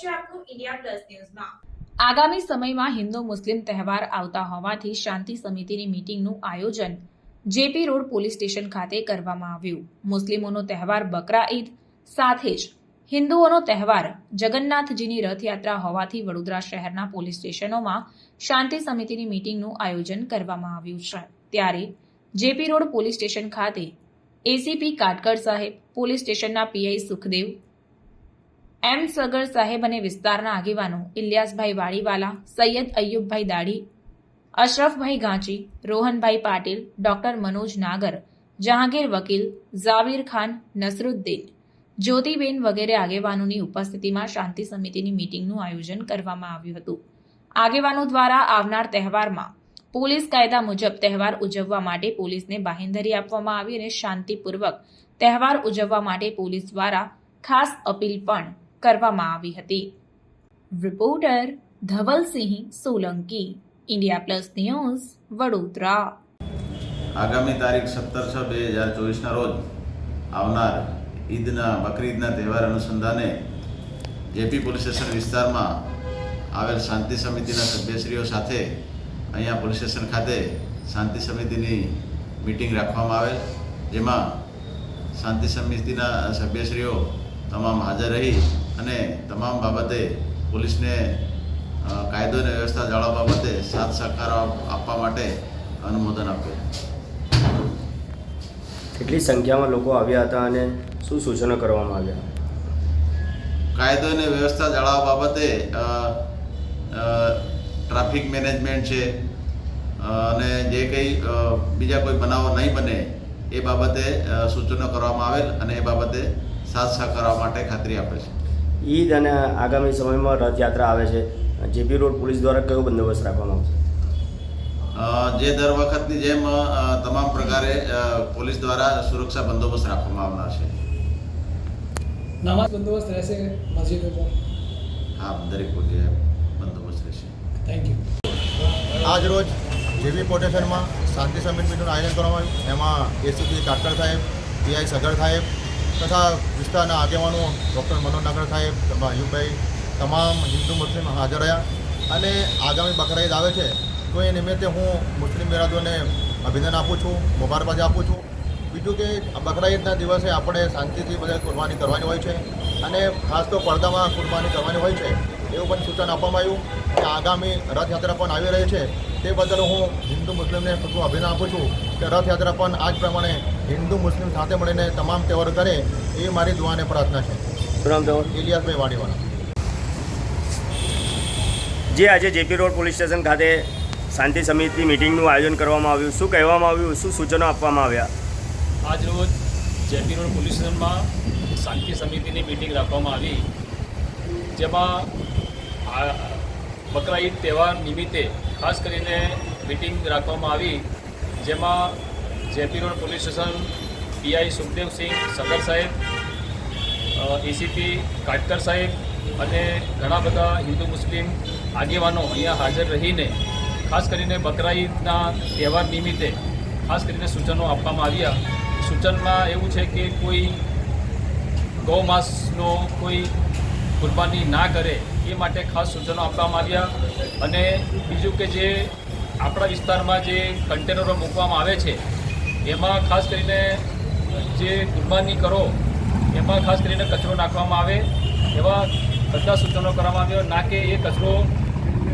છે આપનું India plus ન્યૂઝમાં. આગામી સમયમાં હિન્દુ મુસ્લિમ તહેવાર આવતા હોવાથી શાંતિ સમિતિની મીટિંગનું આયોજન જેપી રોડ પોલીસ સ્ટેશન ખાતે કરવામાં આવ્યું. મુસ્લિમોનો તહેવાર બકરા ઈદ, સાથે જ હિન્દુઓનો તહેવાર જગન્નાથજીની રથયાત્રા હોવાથી વડોદરા શહેરના પોલીસ સ્ટેશનોમાં શાંતિ સમિતિની મીટિંગનું આયોજન કરવામાં આવ્યું છે. ત્યારે જેપી રોડ પોલીસ સ્ટેશન ખાતે એસીપી કાટકર સાહેબ, પોલીસ સ્ટેશનના પીઆઈ સુખદેવ એમ સગર સાહેબ અને વિસ્તારના આગેવાનો ઇલિયાસભાઈ વાડીવાલા સૈયદ અય્યુબભાઈ દાડી, અશરફભાઈ ગાંચી, રોહનભાઈ પાટીલ, ડોક્ટર મનોજ નાગર, જહાંગીર વકીલ, ઝાવીર ખાન નસરુદ્દીન, જ્યોતિબેન વગેરે આગેવાનોની ઉપસ્થિતિમાં શાંતિ સમિતિની મીટિંગનું આયોજન કરવામાં આવ્યું હતું. આગેવાનો દ્વારા આવનાર તહેવારમાં પોલીસ કાયદા મુજબ તહેવાર ઉજવવા માટે પોલીસને બાહેંધરી આપવામાં આવી અને શાંતિપૂર્વક તહેવાર ઉજવવા માટે પોલીસ દ્વારા ખાસ અપીલ પણ કરવામાં આવી હતી. Reporter Dhavalsinh Solanki India Plus News Vadodara. આગામી તારીખ સત્તર છ બે હજાર ચોવીસના રોજ આવનાર ઈદના, બકરીદના તહેવાર અનુસંધાને જેપી પોલીસ સ્ટેશન વિસ્તારમાં આવેલ શાંતિ સમિતિના સભ્યશ્રીઓ સાથે અહીંયા પોલીસ સ્ટેશન ખાતે શાંતિ સમિતિની મિટિંગ રાખવામાં આવેલ. જેમાં શાંતિ સમિતિના સભ્યશ્રીઓ તમામ હાજર રહી અને તમામ બાબતે પોલીસને કાયદો અને વ્યવસ્થા જાળવવા બાબતે સાથ સહકાર આપવા માટે અનુમોદન આપ્યું. કેટલી સંખ્યામાં લોકો આવ્યા હતા અને શું સૂચનો કરવામાં આવ્યા? કાયદો અને વ્યવસ્થા જાળવવા બાબતે ટ્રાફિક મેનેજમેન્ટ છે અને જે કંઈ બીજા કોઈ બનાવો નહીં બને એ બાબતે સૂચનો કરવામાં આવેલ અને એ બાબતે સાથ આપવા માટે ખાતરી આપે છે. ઈદ અને આગામી સમયમાં રથયાત્રા આવે છે. જેપી રોડ પોલીસ દ્વારા કયો બંદોબસ્ત રાખવામાં આવશે? જે દર વખતની જેમ તમામ પ્રકારે પોલીસ દ્વારા સુરક્ષા બંદોબસ્ત રાખવામાં આવનાર છે. નમાઝ બંદોબસ્ત રહેશે મસ્જિદો પર હા દરેક જગ્યાએ બંદોબસ્ત રહેશે. થેન્ક યુ આજ રોજ જેવી પોટેશનમાં શાંતિ સમિતિનું આયોજન કરવામાં આવ્યું. એમાં એસીપી કાટકર સાહેબ પીઆઈ સગર સાહેબ તથા વિસ્તારના આગેવાનો ડૉક્ટર મનોજ નાગર સાહેબ ભાઈ અયુબભાઈ, તમામ હિન્દુ મુસ્લિમ હાજર રહ્યા. અને આગામી બકરા ઈદ આવે છે, તો એ નિમિત્તે હું મુસ્લિમ બિરાદોને અભિનંદન આપું છું, મુબારકબાદ આપું છું. બીજું કે બકરા ઈદના દિવસે આપણે શાંતિથી બધા કુરબાની કરવાની હોય છે અને ખાસ તો પડદામાં કુરબાની કરવાની હોય છે, એવું પણ સૂચન આપવામાં આવ્યું કે આગામી રથયાત્રા પણ આવી રહી છે. તે બદલ હું હિન્દુ મુસ્લિમને ખૂબ અભિનંદન આપું છું કે રથયાત્રા પણ આ જ પ્રમાણે હિન્દુ મુસ્લિમ સાથે મળીને તમામ તહેવારો કરે એ મારી દુઆને પ્રાર્થના છે. નામ તમારું? ઇલિયાસભાઈ વાડીવાલા. જે આજે જેપી રોડ પોલીસ સ્ટેશન ખાતે શાંતિ સમિતિ મિટિંગનું આયોજન કરવામાં આવ્યું શું કહેવામાં આવ્યું શું સૂચનો આપવામાં આવ્યા? આજ રોજ જેપી રોડ પોલીસ સ્ટેશનમાં શાંતિ સમિતિની મિટિંગ રાખવામાં આવી. જેમાં બકરા ઈદ તહેવાર નિમિત્તે ખાસ કરીને મિટિંગ રાખવામાં આવી જેમાં JP road police station, PI Sukhdevsinh Sagar સાહેબ એસીપી કાટકર સાહેબ અને ઘણા બધા હિન્દુ મુસ્લિમ આગેવાનો અહીંયા હાજર રહીને, ખાસ કરીને બકરા ઈદના તહેવાર નિમિત્તે ખાસ કરીને સૂચનો આપવામાં આવ્યા. સૂચનમાં એવું છે કે કોઈ ગૌ માસનો કોઈ કુરબાની ના કરે એ માટે ખાસ સૂચનો આપવામાં આવ્યા. અને બીજું કે જે આપણા વિસ્તારમાં જે કન્ટેનરો મૂકવામાં આવે છે એમાં ખાસ કરીને જે કુરબાની કરો એમાં ખાસ કરીને કચરો નાખવામાં આવે એવા બધા સૂચનો કરવામાં આવ્યો. ના કે એ કચરો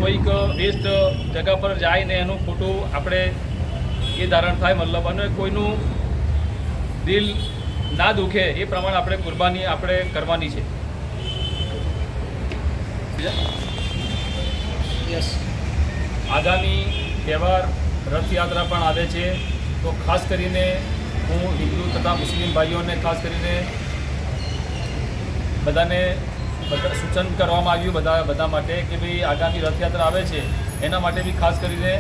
કોઈક વેસ્ટ જગા પર જાય ને એનું ખોટું આપણે એ ધારણ થાય મતલબ. અને કોઈનું દિલ ના દુખે એ પ્રમાણે આપણે કુરબાની આપણે કરવાની છે. યસ આગામી તહેવાર રથયાત્રા પણ આવે છે. તો ખાસ કરીને હું હિન્દુ તથા મુસ્લિમ ભાઈઓને ખાસ કરીને બધાને બધા સૂચન કરવામાં આવ્યું બધા બધા માટે કે ભાઈ આગામી રથયાત્રા આવે છે એના માટે બી ખાસ કરીને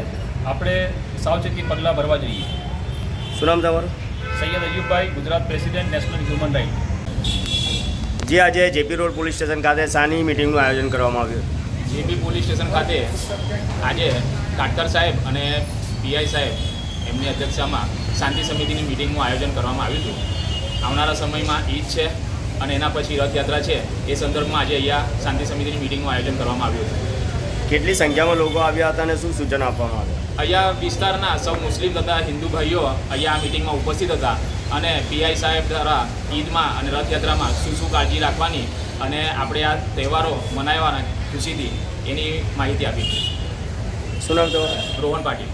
આપણે સાવચેતી પગલાં ભરવા જોઈએ. શું નામ તમારું? Sayyed Ayubbhai Gujarat president national human right. જે આજે જેપી રોડ પોલીસ સ્ટેશન ખાતે શાની મિટિંગનું આયોજન કરવામાં આવ્યું. જેપી પોલીસ સ્ટેશન ખાતે આજે કાટકર સાહેબ અને પીઆઈ સાહેબ એમની અધ્યક્ષતામાં શાંતિ સમિતિની મિટિંગનું આયોજન કરવામાં આવ્યું હતું. આવનારા સમયમાં ઈદ છે અને એના પછી રથયાત્રા છે. એ સંદર્ભમાં આજે અહીંયા શાંતિ સમિતિની મિટિંગનું આયોજન કરવામાં આવ્યું હતું. કેટલી સંખ્યામાં લોકો આવ્યા હતા અને શું સૂચન આપવામાં આવ્યું? અહીંયા વિસ્તારના સૌ મુસ્લિમ તથા હિન્દુ ભાઈઓ અહીંયા આ મિટિંગમાં ઉપસ્થિત હતા અને પીઆઈ સાહેબ દ્વારા ઈદમાં અને રથયાત્રામાં શું શું કાળજી રાખવાની અને આપણે આ તહેવારો મનાવવાના ખુશીથી એની માહિતી આપી. શું નામ તમારું? રોહન પાટીલ.